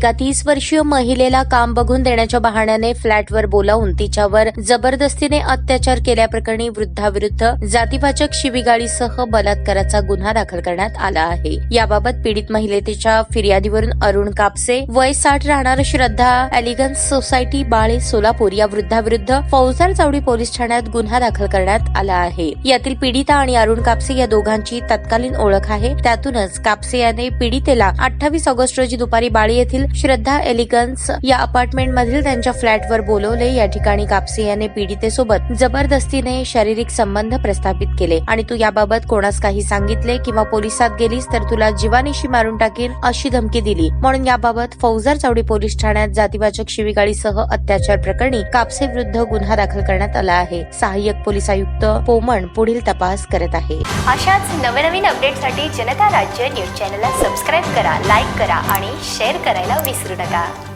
एका तीस वर्षीय महिलेला काम बघून देण्याच्या बहाण्याने फ्लॅटवर बोलावून तिच्यावर जबरदस्तीने अत्याचार केल्याप्रकरणी वृद्धाविरुद्ध जातीवाचक शिवीगाळीसह बलात्काराचा गुन्हा दाखल करण्यात आला आहे. याबाबत पीडित महिलेच्या फिर्यादीवरून अरुण कापसे वय साठ राहणार श्रद्धा एलिगन्स सोसायटी बाळे सोलापूर या वृद्धाविरुद्ध फौजदार चावडी पोलीस ठाण्यात गुन्हा दाखल करण्यात आला आहे. यातील पीडिता आणि अरुण कापसे या दोघांची तत्कालीन ओळख आहे. त्यातूनच कापसे याने पीडितेला अठ्ठावीस ऑगस्ट रोजी दुपारी बाळी येथील श्रद्धा एलिगन्स या अपार्टमेंट मधील त्यांच्या फ्लॅटवर बोलवले. या ठिकाणी कापसे याने पीडितेसोबत जबरदस्तीने शारीरिक संबंध प्रस्थापित केले. आणि तू याबाबत कोणास काही सांगितले किंवा पोलिसात गेलीस तर तुला जीवानिशी मारून टाकेन अशी धमकी दिली. म्हणून याबाबत फौजदार चावडी पोलीस ठाण्यात जातीवाचक शिवीगाळीसह अत्याचार प्रकरणी कापसे विरुद्ध गुन्हा दाखल करण्यात आला आहे. सहाय्यक पोलीस आयुक्त पोमण पुढील तपास करत आहे. अशाच नवनवीन अपडेटसाठी जनता राज्य न्यूज चॅनलला सबस्क्राईब करा लाईक करा आणि शेअर करायला ダするだ